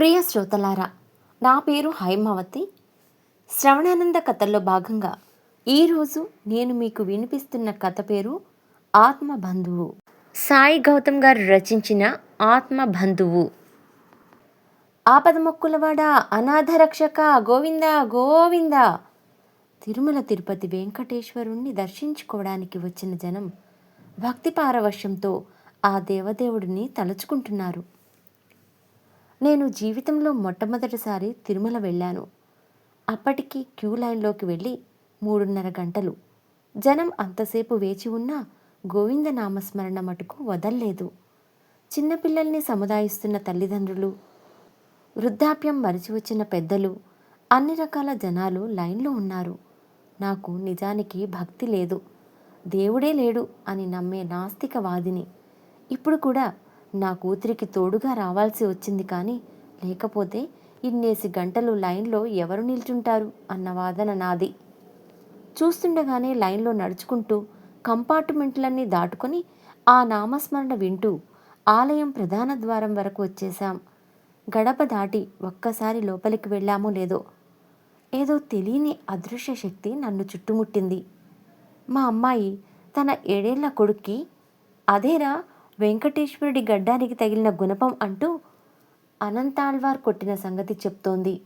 ప్రియ శ్రోతలారా నా పేరు హైమావతి. శ్రవణానంద కథల్లో భాగంగా ఈరోజు నేను మీకు వినిపిస్తున్న కథ పేరు ఆత్మ బంధువు సాయి గౌతమ్ గారు రచించిన ఆత్మ బంధువు ఆపద మొక్కులవాడ అనాథ రక్షక గోవింద గోవింద. తిరుమల తిరుపతి వెంకటేశ్వరుణ్ణి దర్శించుకోవడానికి వచ్చిన జనం భక్తి పారవశ్యంతో ఆ దేవదేవుడిని తలుచుకుంటున్నారు. నేను జీవితంలో మొట్టమొదటిసారి తిరుమల వెళ్ళాను. అప్పటికి క్యూ లైన్లోకి వెళ్ళి మూడున్నర గంటలు. జనం అంతసేపు వేచి ఉన్నా గోవింద నామస్మరణ మటుకు వదల్లేదు. చిన్నపిల్లల్ని సముదాయిస్తున్న తల్లిదండ్రులు వృద్ధాప్యం మరిచి వచ్చిన పెద్దలు అన్ని రకాల జనాలు లైన్లో ఉన్నారు. నాకు నిజానికి భక్తి లేదు. దేవుడే లేడు అని నమ్మే నాస్తికవాదిని. ఇప్పుడు కూడా నా కూతురికి తోడుగా రావాల్సి వచ్చింది కానీ లేకపోతే ఇన్నేసి గంటలు లైన్లో ఎవరు నిల్చుంటారు అన్న వాదన నాది. చూస్తుండగానే లైన్లో నడుచుకుంటూ కంపార్ట్మెంట్లన్నీ దాటుకొని ఆ నామస్మరణ వింటూ ఆలయం ప్రధాన ద్వారం వరకు వచ్చేశాం. గడప దాటి ఒక్కసారి లోపలికి వెళ్ళామో లేదో ఏదో తెలియని అదృశ్య శక్తి నన్ను చుట్టుముట్టింది. మా అమ్మాయి తన ఏడేళ్ళ కొడుక్కి అదేరా వెంకటేశ్వరుడి గడ్డానికి తగిలిన గుణపం అంటూ అనంతాల్వార్ కొట్టిన సంగతి చెప్తోంది.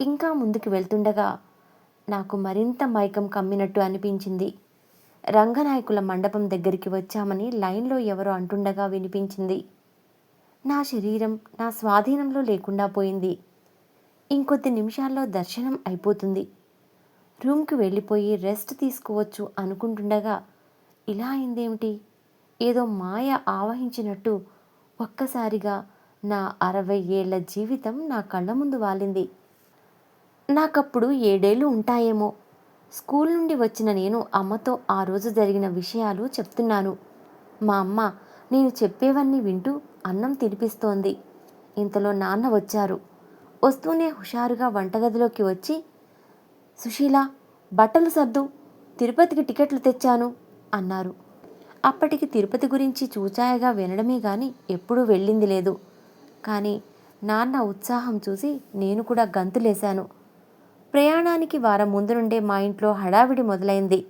ఇంకా ముందుకు వెళ్తుండగా నాకు మరింత మైకం కమ్మినట్టు అనిపించింది. రంగనాయకుల మండపం దగ్గరికి వచ్చామని లైన్లో ఎవరో అంటుండగా వినిపించింది. నా శరీరం నా స్వాధీనంలో లేకుండా పోయింది. ఇంకొద్ది నిమిషాల్లో దర్శనం అయిపోతుంది. రూమ్కి వెళ్ళిపోయి రెస్ట్ తీసుకోవచ్చు అనుకుంటుండగా ఇలా అయిందేమిటి? ఏదో మాయ ఆవహించినట్టు ఒక్కసారిగా నా అరవై ఏళ్ళ జీవితం నా కళ్ళ ముందు వాలింది. నాకప్పుడు ఏడేళ్ళు ఉంటాయేమో. స్కూల్ నుండి వచ్చిన నేను అమ్మతో ఆ రోజు జరిగిన విషయాలు చెప్తున్నాను. మా అమ్మ నేను చెప్పేవన్నీ వింటూ అన్నం తినిపిస్తోంది. ఇంతలో నాన్న వచ్చారు. వస్తూనే హుషారుగా వంటగదిలోకి వచ్చి సుశీల బట్టలు సర్దు. తిరుపతికి టికెట్లు తెచ్చాను అన్నారు. అప్పటికి తిరుపతి గురించి చూచాయగా వినడమే కానీ ఎప్పుడూ వెళ్ళింది లేదు. కానీ నాన్న ఉత్సాహం చూసి నేను కూడా గంతులేశాను ప్రయాణానికి వారం ముందు నుండే మా ఇంట్లో హడావిడి మొదలైంది.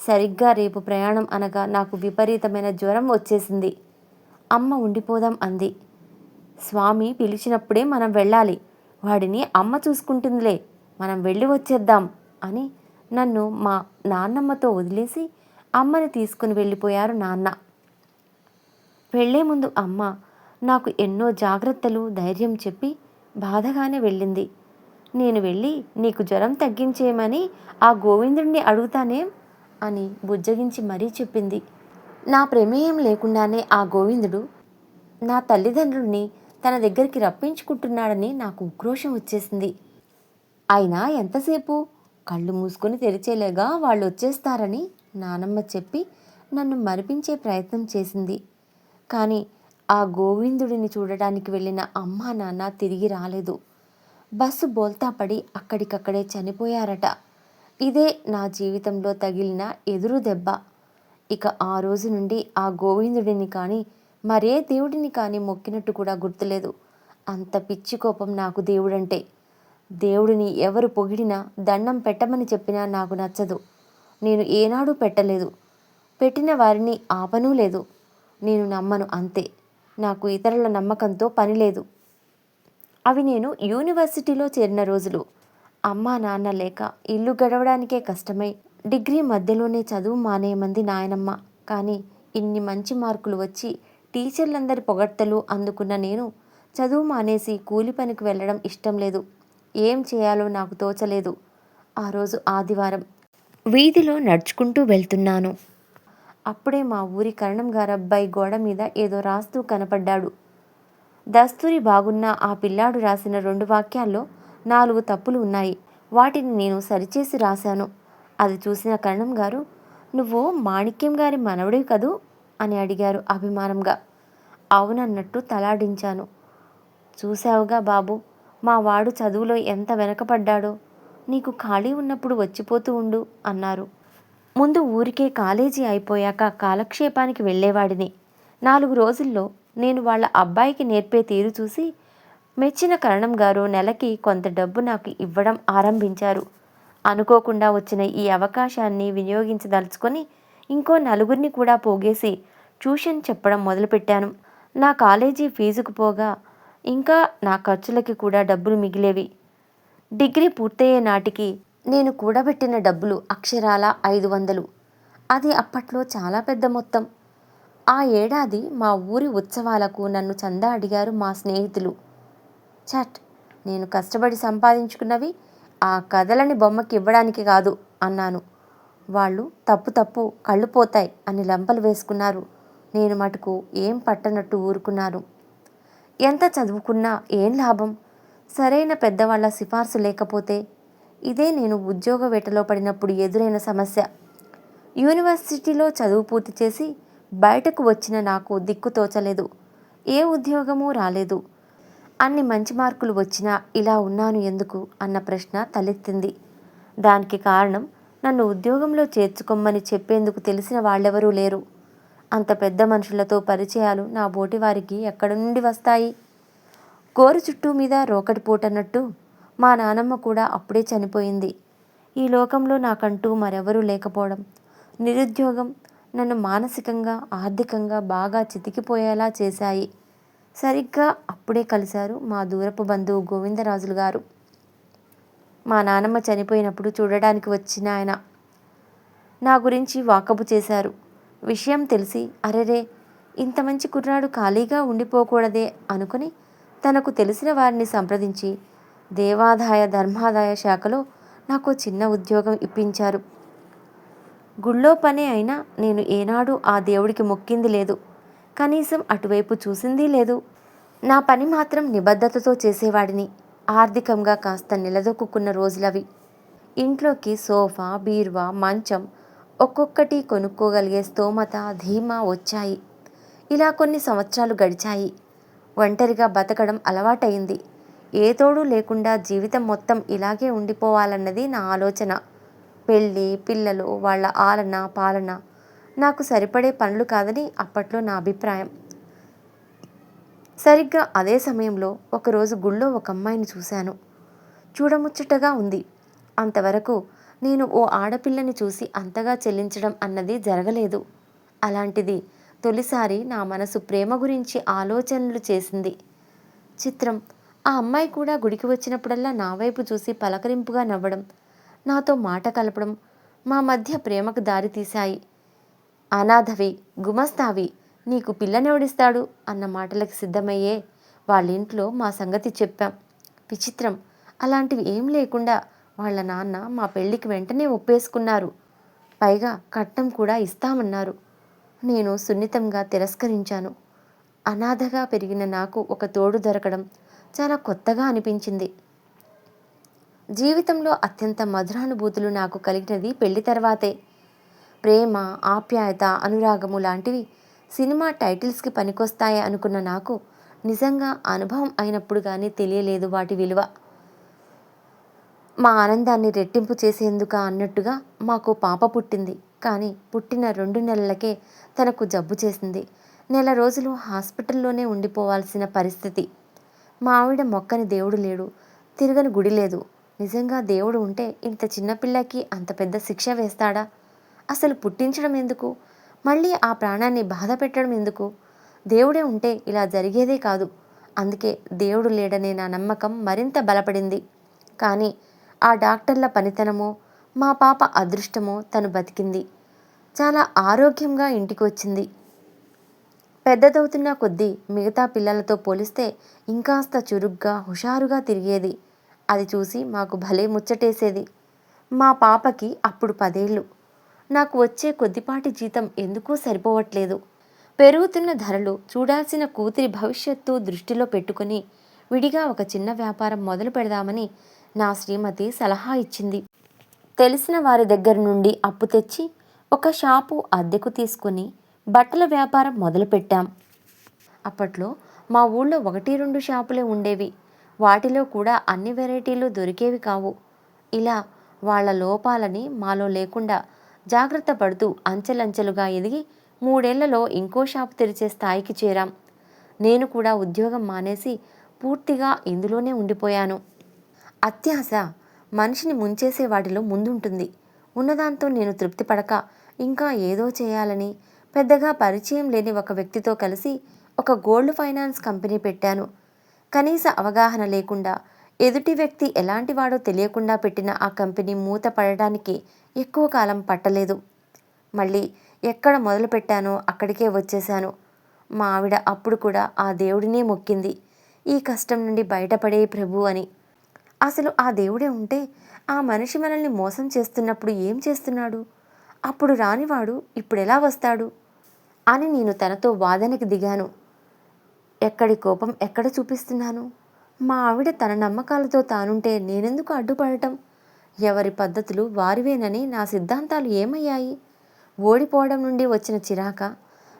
సరిగ్గా రేపు ప్రయాణం అనగా నాకు విపరీతమైన జ్వరం వచ్చేసింది. అమ్మ ఉండిపోదాం అంది. స్వామి పిలిచినప్పుడే మనం వెళ్ళాలి. వాడిని అమ్మ చూసుకుంటుందిలే. మనం వెళ్ళి వచ్చేద్దాం అని నన్ను మా నాన్నమ్మతో వదిలేసి అమ్మని తీసుకుని వెళ్ళిపోయారు నాన్న. వెళ్ళే ముందు అమ్మ నాకు ఎన్నో జాగ్రత్తలు ధైర్యం చెప్పి బాధగానే వెళ్ళింది. నేను వెళ్ళి నీకు జ్వరం తగ్గించేయమని ఆ గోవిందుడిని అడుగుతానేం అని బుజ్జగించి మరీ చెప్పింది. నా ప్రమేయం లేకుండానే ఆ గోవిందుడు నా తల్లిదండ్రుల్ని తన దగ్గరికి రప్పించుకుంటున్నాడని నాకు ఉక్రోషం వచ్చేసింది. అయినా ఎంతసేపు? కళ్ళు మూసుకొని తెరిచేలేగా వాళ్ళు వచ్చేస్తారని నానమ్మ చెప్పి నన్ను మరిపించే ప్రయత్నం చేసింది. కానీ ఆ గోవిందుడిని చూడడానికి వెళ్ళిన అమ్మా నాన్న తిరిగి రాలేదు. బస్సు బోల్తా పడి అక్కడికక్కడే చనిపోయారట. ఇదే నా జీవితంలో తగిలిన ఎదురు దెబ్బ. ఇక ఆ రోజు నుండి ఆ గోవిందుడిని కానీ మరే దేవుడిని కానీ మొక్కినట్టు కూడా గుర్తులేదు. అంత పిచ్చి కోపం నాకు దేవుడంటే. దేవుడిని ఎవరు పొగిడినా దండం పెట్టమని చెప్పినా నాకు నచ్చదు. నేను ఏనాడు పెట్టలేదు. పెట్టిన వారిని ఆపనూ లేదు. నేను నమ్మను అంతే. నాకు ఇతరుల నమ్మకంతో పని లేదు. అవి నేను యూనివర్సిటీలో చేరిన రోజులు. అమ్మా నాన్న లేక ఇల్లు గడవడానికే కష్టమై డిగ్రీ మధ్యలోనే చదువు మానేయమంది నాయనమ్మ. కానీ ఇన్ని మంచి మార్కులు వచ్చి టీచర్లందరి పొగడ్తలు అందుకున్న నేను చదువు మానేసి కూలి పనికి వెళ్ళడం ఇష్టం లేదు. ఏం చేయాలో నాకు తోచలేదు. ఆ రోజు ఆదివారం వీధిలో నడుచుకుంటూ వెళ్తున్నాను. అప్పుడే మా ఊరి కరణం గారబ్బాయి గోడ మీద ఏదో రాస్తూ కనపడ్డాడు. దస్తూరి బాగున్న ఆ పిల్లాడు రాసిన రెండు వాక్యాల్లో నాలుగు తప్పులు ఉన్నాయి. వాటిని నేను సరిచేసి రాశాను. అది చూసిన కరణం గారు నువ్వు మాణిక్యం గారి మనవడివి కదూ? అని అడిగారు అభిమానంగా. అవునన్నట్టు తలాడించాను. చూశావుగా బాబు మా వాడు చదువులో ఎంత వెనకపడ్డాడో. నీకు ఖాళీ ఉన్నప్పుడు వచ్చిపోతూ ఉండు అన్నారు. ముందు ఊరికే కాలేజీ అయిపోయాక కాలక్షేపానికి వెళ్ళేవాడిని. నాలుగు రోజుల్లో నేను వాళ్ళ అబ్బాయికి నేర్పే తీరు చూసి మెచ్చిన కరణం గారు నెలకి కొంత డబ్బు నాకు ఇవ్వడం ఆరంభించారు. అనుకోకుండా వచ్చిన ఈ అవకాశాన్ని వినియోగించదలుచుకొని ఇంకో నలుగురిని కూడా పోగేసి ట్యూషన్ చెప్పడం మొదలుపెట్టాను. నా కాలేజీ ఫీజుకు పోగా ఇంకా నా ఖర్చులకి కూడా డబ్బులు మిగిలేవి. డిగ్రీ పూర్తయ్యే నాటికి నేను కూడబెట్టిన డబ్బులు అక్షరాల ఐదు వందలు. అది అప్పట్లో చాలా పెద్ద మొత్తం. ఆ ఏడాది మా ఊరి ఉత్సవాలకు నన్ను చందా అడిగారు మా స్నేహితులు. చట్ నేను కష్టపడి సంపాదించుకున్నవి ఆ కథలని బొమ్మకి ఇవ్వడానికి కాదు అన్నాను. వాళ్ళు తప్పు తప్పు కళ్ళు పోతాయి అని లంపలు వేసుకున్నారు. నేను మటుకు ఏం పట్టనట్టు ఊరుకున్నాను. ఎంత చదువుకున్నా ఏం లాభం? సరైన పెద్దవాళ్ళ సిఫార్సు లేకపోతే ఇదే నేను ఉద్యోగ వేటలో పడినప్పుడు ఎదురైన సమస్య. యూనివర్సిటీలో చదువు పూర్తి చేసి బయటకు వచ్చిన నాకు దిక్కు తోచలేదు. ఏ ఉద్యోగమూ రాలేదు. అన్ని మంచి మార్కులు వచ్చినా ఇలా ఉన్నాను ఎందుకు అన్న ప్రశ్న తలెత్తింది. దానికి కారణం నన్ను ఉద్యోగంలో చేర్చుకోమని చెప్పేందుకు తెలిసిన వాళ్ళెవరూ లేరు. అంత పెద్ద మనుషులతో పరిచయాలు నా బోటివారికి ఎక్కడి నుండి వస్తాయి? గోరు చుట్టూ మీద రోకటి పోటన్నట్టు మా నానమ్మ కూడా అప్పుడే చనిపోయింది. ఈ లోకంలో నాకంటూ మరెవరూ లేకపోవడం నిరుద్యోగం నన్ను మానసికంగా ఆర్థికంగా బాగా చితికిపోయేలా చేశాయి. సరిగ్గా అప్పుడే కలిశారు మా దూరపు బంధువు గోవిందరాజులు గారు. మా నానమ్మ చనిపోయినప్పుడు చూడడానికి వచ్చిన ఆయన నా గురించి వాకబు చేశారు. విషయం తెలిసి అరెరే ఇంత మంచి కుర్రాడు ఖాళీగా ఉండిపోకూడదే అనుకుని తనకు తెలిసిన వారిని సంప్రదించి దేవాదాయ ధర్మాదాయ శాఖలో నాకు చిన్న ఉద్యోగం ఇప్పించారు. గుళ్ళో పనే అయినా నేను ఏనాడు ఆ దేవుడికి మొక్కింది లేదు. కనీసం అటువైపు చూసింది లేదు. నా పని మాత్రం నిబద్ధతతో చేసేవాడిని. ఆర్థికంగా కాస్త నిలదొక్కున్న రోజులవి. ఇంట్లోకి సోఫా బీర్వా మంచం ఒక్కొక్కటి కొనుక్కోగలిగే స్తోమత ధీమా వచ్చాయి. ఇలా కొన్ని సంవత్సరాలు గడిచాయి. ఒంటరిగా బతకడం అలవాటైంది ఏ తోడు లేకుండా జీవితం మొత్తం ఇలాగే ఉండిపోవాలన్నది నా ఆలోచన. పెళ్ళి పిల్లలు వాళ్ళ ఆలన పాలన నాకు సరిపడే పనులు కాదని అప్పట్లో నా అభిప్రాయం. సరిగ్గా అదే సమయంలో ఒకరోజు గుళ్ళో ఒక అమ్మాయిని చూశాను. చూడముచ్చటగా ఉంది. అంతవరకు నేను ఓ ఆడపిల్లని చూసి అంతగా చెల్లించడం అన్నది జరగలేదు. అలాంటిది తొలిసారి నా మనసు ప్రేమ గురించి ఆలోచనలు చేసింది. చిత్రం ఆ అమ్మాయి కూడా గుడికి వచ్చినప్పుడల్లా నా వైపు చూసి పలకరింపుగా నవ్వడం నాతో మాట కలపడం మా మధ్య ప్రేమకు దారి తీశాయి. అనాథవి గుమస్తావి నీకు పిల్లనెవడిస్తాడు అన్న మాటలకు సిద్ధమయ్యే వాళ్ళింట్లో మా సంగతి చెప్పాం. విచిత్రం అలాంటివి ఏం లేకుండా వాళ్ళ నాన్న మా పెళ్ళికి వెంటనే ఒప్పేసుకున్నారు. పైగా కట్నం కూడా ఇస్తామన్నారు. నేను సున్నితంగా తిరస్కరించాను. అనాథగా పెరిగిన నాకు ఒక తోడు దొరకడం చాలా కొత్తగా అనిపించింది. జీవితంలో అత్యంత మధురానుభూతులు నాకు కలిగినది పెళ్ళి తర్వాతే. ప్రేమ ఆప్యాయత అనురాగము లాంటివి సినిమా టైటిల్స్కి పనికొస్తాయి అనుకున్న నాకు నిజంగా అనుభవం అయినప్పుడు కానీ తెలియలేదు వాటి విలువ. మా ఆనందాన్ని రెట్టింపు చేసేందుక అన్నట్టుగా మాకు పాప పుట్టింది. కానీ పుట్టిన రెండు నెలలకే తనకు జబ్బు చేసింది. నెల రోజులు హాస్పిటల్లోనే ఉండిపోవాల్సిన పరిస్థితి. మా ఆవిడ మొక్కని దేవుడు లేడు తిరగని గుడి లేదు. నిజంగా దేవుడు ఉంటే ఇంత చిన్నపిల్లకి అంత పెద్ద శిక్ష వేస్తాడా? అసలు పుట్టించడం ఎందుకు? మళ్ళీ ఆ ప్రాణాన్ని బాధ పెట్టడం ఎందుకు? దేవుడే ఉంటే ఇలా జరిగేదే కాదు. అందుకే దేవుడు లేడనే నా నమ్మకం మరింత బలపడింది. కానీ ఆ డాక్టర్ల పనితనమో మా పాప అదృష్టమో తను బతికింది. చాలా ఆరోగ్యంగా ఇంటికి వచ్చింది పెద్దదవుతున్న కొద్దీ మిగతా పిల్లలతో పోలిస్తే ఇంకాస్త చురుగ్గా హుషారుగా తిరిగేది. అది చూసి మాకు భలే ముచ్చటేసేది. మా పాపకి అప్పుడు పదేళ్ళు. నాకు వచ్చే కొద్దిపాటి జీతం ఎందుకూ సరిపోవట్లేదు. పెరుగుతున్న ధరలు చూడాల్సిన కూతురి భవిష్యత్తు దృష్టిలో పెట్టుకుని విడిగా ఒక చిన్న వ్యాపారం మొదలు పెడదామని నా శ్రీమతి సలహా ఇచ్చింది. తెలిసిన వారి దగ్గర నుండి అప్పు తెచ్చి ఒక షాపు అద్దెకు తీసుకుని బట్టల వ్యాపారం మొదలుపెట్టాం. అప్పట్లో మా ఊళ్ళో ఒకటి రెండు షాపులే ఉండేవి. వాటిలో కూడా అన్ని వెరైటీలు దొరికేవి కావు. ఇలా వాళ్ళ లోపాలని మాలో లేకుండా జాగ్రత్త పడుతూ అంచెలంచెలుగా ఎదిగి మూడేళ్ళలో ఇంకో షాపు తెరిచే స్థాయికి చేరాం. నేను కూడా ఉద్యోగం మానేసి పూర్తిగా ఇందులోనే ఉండిపోయాను. అత్యాశ మనిషిని ముంచేసే వాటిలో ముందుంటుంది. ఉన్నదాంతో నేను తృప్తి పడక ఇంకా ఏదో చేయాలని పెద్దగా పరిచయం లేని ఒక వ్యక్తితో కలిసి ఒక గోల్డ్ ఫైనాన్స్ కంపెనీ పెట్టాను. కనీస అవగాహన లేకుండా ఎదుటి వ్యక్తి ఎలాంటి వాడో తెలియకుండా పెట్టిన ఆ కంపెనీ మూత పడడానికి ఎక్కువ కాలం పట్టలేదు. మళ్ళీ ఎక్కడ మొదలు పెట్టానో అక్కడికే వచ్చేశాను. మా ఆవిడ అప్పుడు కూడా ఆ దేవుడినే మొక్కింది. ఈ కష్టం నుండి బయటపడే ప్రభు అని అసలు ఆ దేవుడే ఉంటే ఆ మనిషి మనల్ని మోసం చేస్తున్నప్పుడు ఏం చేస్తున్నాడు? అప్పుడు రానివాడు ఇప్పుడు ఎలా వస్తాడు? అని నేను తనతో వాదనకి దిగాను. ఎక్కడి కోపం ఎక్కడ చూపిస్తున్నాను? మా ఆవిడ తన నమ్మకాలతో తానుంటే నేనెందుకు అడ్డుపడటం? ఎవరి పద్ధతులు వారివేనని నా సిద్ధాంతాలు ఏమయ్యాయి? ఓడిపోవడం నుండి వచ్చిన చిరాక?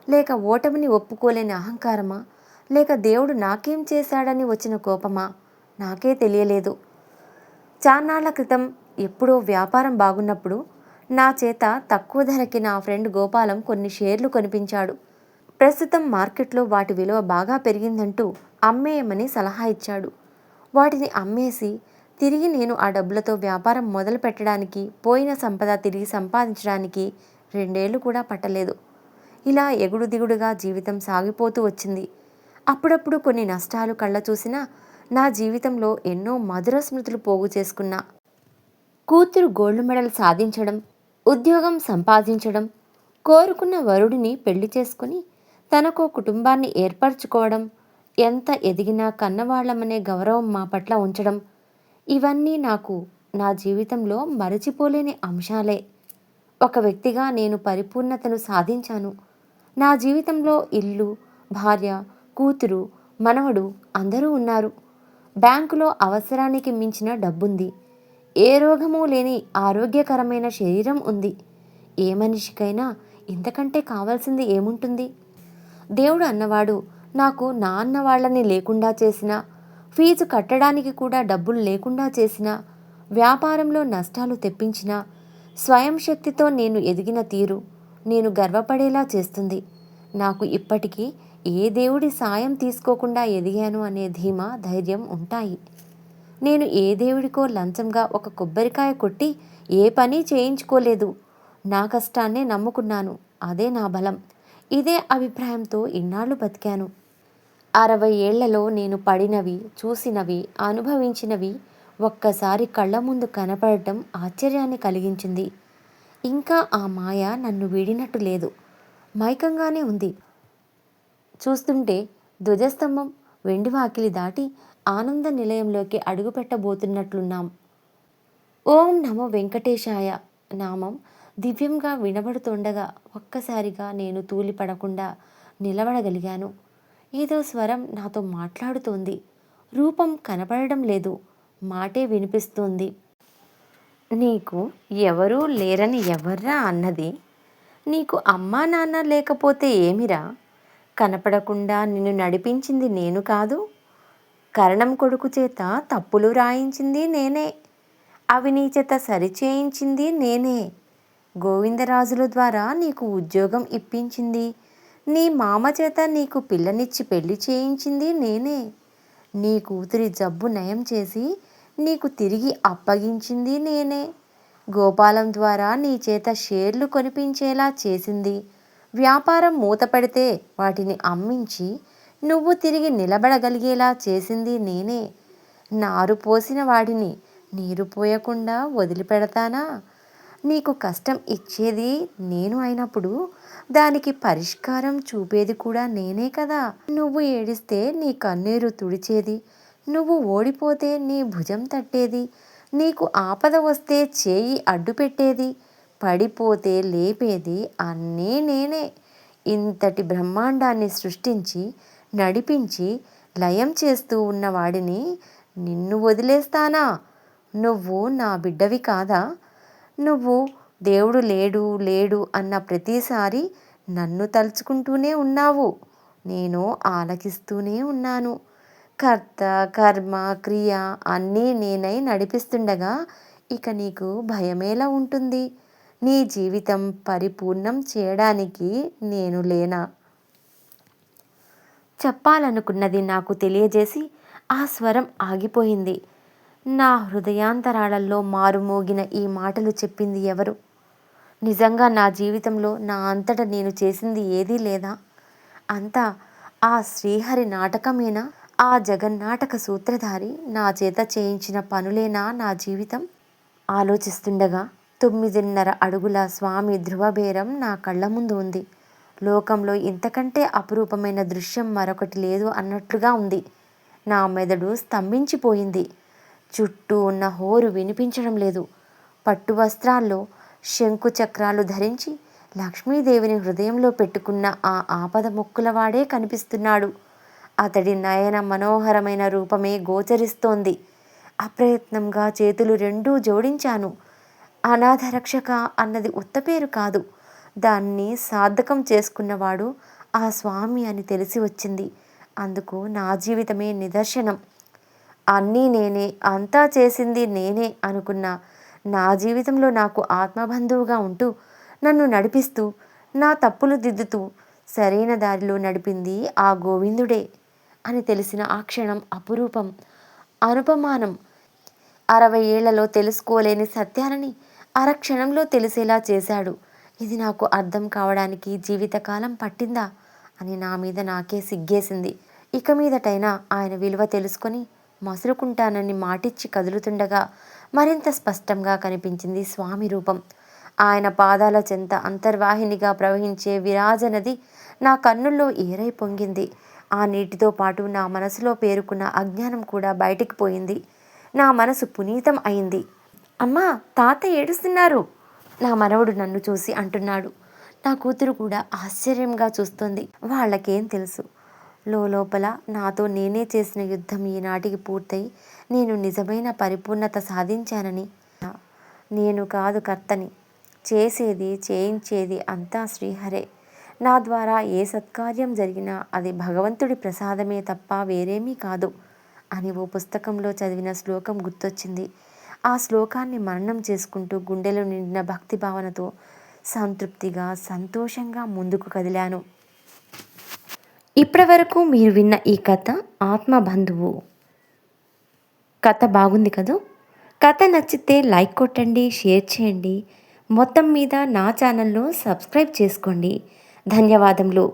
లేక ఓటమిని ఒప్పుకోలేని అహంకారమా? లేక దేవుడు నాకేం చేశాడని వచ్చిన కోపమా? నాకే తెలియలేదు. చాన్నాళ్ళ క్రితం ఎప్పుడో వ్యాపారం బాగున్నప్పుడు నా చేత తక్కువ ధరకి నా ఫ్రెండ్ గోపాలం కొన్ని షేర్లు కొనిపించాడు. ప్రస్తుతం మార్కెట్లో వాటి విలువ బాగా పెరిగిందంటూ అమ్మేయమని సలహా ఇచ్చాడు. వాటిని అమ్మేసి తిరిగి నేను ఆ డబ్బులతో వ్యాపారం మొదలు పెట్టడానికి పోయిన సంపద తిరిగి సంపాదించడానికి రెండేళ్ళు కూడా పట్టలేదు. ఇలా ఎగుడు దిగుడుగా జీవితం సాగిపోతూ వచ్చింది. అప్పుడప్పుడు కొన్ని నష్టాలు కళ్ళ చూసినా నా జీవితంలో ఎన్నో మధుర స్మృతులు పోగు చేసుకున్నా కూతురు గోల్డ్ మెడల్ సాధించడం ఉద్యోగం సంపాదించడం కోరుకున్న వరుడిని పెళ్ళి చేసుకుని తనకు కుటుంబాన్ని ఏర్పరచుకోవడం ఎంత ఎదిగినా కన్నవాళ్ళమనే గౌరవం మా పట్ల ఉంచడం ఇవన్నీ నాకు నా జీవితంలో మరచిపోలేని అంశాలే. ఒక వ్యక్తిగా నేను పరిపూర్ణతను సాధించాను. నా జీవితంలో ఇల్లు భార్య కూతురు మనవడు అందరూ ఉన్నారు. బ్యాంకులో అవసరానికి మించిన డబ్బుంది. ఏ రోగము లేని ఆరోగ్యకరమైన శరీరం ఉంది. ఏ మనిషికైనా ఇంతకంటే కావాల్సింది ఏముంటుంది? దేవుడు అన్నవాడు నాకు నా అన్న వాళ్ళని లేకుండా చేసిన ఫీజు కట్టడానికి కూడా డబ్బులు లేకుండా చేసిన వ్యాపారంలో నష్టాలు తెప్పించిన స్వయం శక్తితో నేను ఎదిగిన తీరు నేను గర్వపడేలా చేస్తుంది. నాకు ఇప్పటికీ ఏ దేవుడి సాయం తీసుకోకుండా ఎదిగాను అనే ధీమా ధైర్యం ఉంటాయి. నేను ఏ దేవుడికో లంచంగా ఒక కొబ్బరికాయ కొట్టి ఏ పని చేయించుకోలేదు. నా కష్టాన్నే నమ్ముకున్నాను. అదే నా బలం. ఇదే అభిప్రాయంతో ఇన్నాళ్ళు బతికాను. అరవై ఏళ్ళలో నేను పడినవి చూసినవి అనుభవించినవి ఒక్కసారి కళ్ళ ముందు కనపడటం ఆశ్చర్యాన్ని కలిగించింది. ఇంకా ఆ మాయ నన్ను వీడినట్టు లేదు. మైకంగానే ఉంది. చూస్తుంటే ధ్వజస్తంభం వెండి వాకిలి దాటి ఆనంద నిలయంలోకి అడుగుపెట్టబోతున్నట్లున్నాం. ఓం నమో వెంకటేశాయ నామం దివ్యంగా వినబడుతుండగా ఒక్కసారిగా నేను తూలిపడకుండా నిలబడగలిగాను. ఏదో స్వరం నాతో మాట్లాడుతోంది. రూపం కనపడడం లేదు. మాటే వినిపిస్తోంది. నీకు ఎవరూ లేరని ఎవర్రా అన్నది? నీకు అమ్మా నాన్న లేకపోతే ఏమిరా? కనపడకుండా నిన్ను నడిపించింది నేను కాదు. కరణం కొడుకు చేత తప్పులు రాయించింది నేనే. అవి నీ చేత సరిచేయించింది నేనే. గోవిందరాజుల ద్వారా నీకు ఉద్యోగం ఇప్పించింది. నీ మామ చేత నీకు పిల్లనిచ్చి పెళ్ళి చేయించింది నేనే. నీ కూతురి జబ్బు నయం చేసి నీకు తిరిగి అప్పగించింది నేనే. గోపాలం ద్వారా నీ చేత షేర్లు కొనిపించేలా చేసింది. వ్యాపారం మూతపడితే వాటిని అమ్మించి నువ్వు తిరిగి నిలబడగలిగేలా చేసింది నేనే. నారు పోసిన వాడిని నీరు పోయకుండా వదిలిపెడతానా? నీకు కష్టం ఇచ్చేది నేను అయినప్పుడు దానికి పరిష్కారం చూపేది కూడా నేనే కదా. నువ్వు ఏడిస్తే నీ కన్నీరు తుడిచేది నువ్వు ఓడిపోతే నీ భుజం తట్టేది నీకు ఆపద వస్తే చేయి అడ్డు పెట్టేది పడిపోతే లేపేది అన్నీ నేనే. ఇంతటి బ్రహ్మాండాన్ని సృష్టించి నడిపించి లయం చేస్తూ ఉన్నవాడిని నిన్ను వదిలేస్తానా? నువ్వు నా బిడ్డవి కాదా? నువ్వు దేవుడు లేడు లేడు అన్న ప్రతిసారి నన్ను తలుచుకుంటూనే ఉన్నావు. నేను ఆలకిస్తూనే ఉన్నాను. కర్త కర్మ క్రియ అన్నీ నేనై నడిపిస్తుండగా ఇక నీకు భయమేలా ఉంటుంది. నీ జీవితం పరిపూర్ణం చేయడానికి నేను లేనా? చెప్పాలనుకున్నది నాకు తెలియజేసి ఆ స్వరం ఆగిపోయింది. నా హృదయాంతరాళల్లో మారుమోగిన ఈ మాటలు చెప్పింది ఎవరు? నిజంగా నా జీవితంలో నా అంతట నేను చేసింది ఏదీ లేదా? అంతా ఆ శ్రీహరి నాటకమేనా? ఆ జగన్నాటక సూత్రధారి నా చేత చేయించిన పనులేనా నా జీవితం? ఆలోచిస్తుండగా తొమ్మిదిన్నర అడుగుల స్వామి ధ్రువబేరం నా కళ్ళ ముందు ఉంది. లోకంలో ఇంతకంటే అపురూపమైన దృశ్యం మరొకటి లేదు అన్నట్లుగా ఉంది. నా మెదడు స్తంభించిపోయింది. చుట్టూ ఉన్న హోరు వినిపించడం లేదు. పట్టు వస్త్రాల్లో శంకు చక్రాలు ధరించి లక్ష్మీదేవిని హృదయంలో పెట్టుకున్న ఆ ఆపద మొక్కులవాడే కనిపిస్తున్నాడు. అతడి నయన మనోహరమైన రూపమే గోచరిస్తోంది. అప్రయత్నంగా చేతులు రెండూ జోడించాను. అనాథ రక్షక అన్నది ఉత్తపేరు కాదు. దాన్ని సార్థకం చేసుకున్నవాడు ఆ స్వామి అని తెలిసి వచ్చింది. అందుకు నా జీవితమే నిదర్శనం. అన్నీ నేనే అంతా చేసింది నేనే అనుకున్న నా జీవితంలో నాకు ఆత్మబంధువుగా ఉంటూ నన్ను నడిపిస్తూ నా తప్పులు దిద్దుతూ సరైన దారిలో నడిపింది ఆ గోవిందుడే అని తెలిసిన ఆ క్షణం అపురూపం అనుపమానం. అరవై ఏళ్ళలో తెలుసుకోలేని సత్యాలని అరక్షణంలో తెలిసేలా చేశాడు. ఇది నాకు అర్థం కావడానికి జీవితకాలం పట్టిందా? అని నా మీద నాకే సిగ్గేసింది. ఇక మీదటైనా ఆయన విలువ తెలుసుకొని మసులుకుంటానని మాటిచ్చి కదులుతుండగా మరింత స్పష్టంగా కనిపించింది స్వామి రూపం. ఆయన పాదాల చెంత అంతర్వాహినిగా ప్రవహించే విరాజనది నా కన్నుల్లో ఏరై పొంగింది. ఆ నీటితో పాటు నా మనసులో పేరుకున్న అజ్ఞానం కూడా బయటికి పోయింది. నా మనసు పునీతం అయింది. అమ్మా తాత ఏడుస్తున్నారు. నా మనవడు నన్ను చూసి అంటున్నాడు. నా కూతురు కూడా ఆశ్చర్యంగా చూస్తుంది. వాళ్ళకేం తెలుసు? లోపల నాతో నేనే చేసిన యుద్ధం ఈనాటికి పూర్తయి నేను నిజమైన పరిపూర్ణత సాధించానని. నేను కాదు కర్తని. చేసేది చేయించేది అంతా శ్రీహరే. నా ద్వారా ఏ సత్కార్యం జరిగినా అది భగవంతుడి ప్రసాదమే తప్ప వేరేమీ కాదు అని ఓ పుస్తకంలో చదివిన శ్లోకం గుర్తొచ్చింది. ఆ శ్లోకాన్ని మననం చేసుకుంటూ గుండెలో నిండిన భక్తి భావనతో సంతృప్తిగా సంతోషంగా ముందుకు కదిలాను. ఇప్పటివరకు మీరు విన్న ఈ కథ ఆత్మబంధువు కథ బాగుంది కదా? కథ నచ్చితే లైక్ కొట్టండి షేర్ చేయండి. మొత్తం మీద నా ఛానల్లో సబ్స్క్రైబ్ చేసుకోండి. ధన్యవాదములు.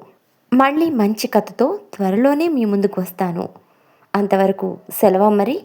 మళ్ళీ మంచి కథతో త్వరలోనే మీ ముందుకు వస్తాను. అంతవరకు సెలవు మరి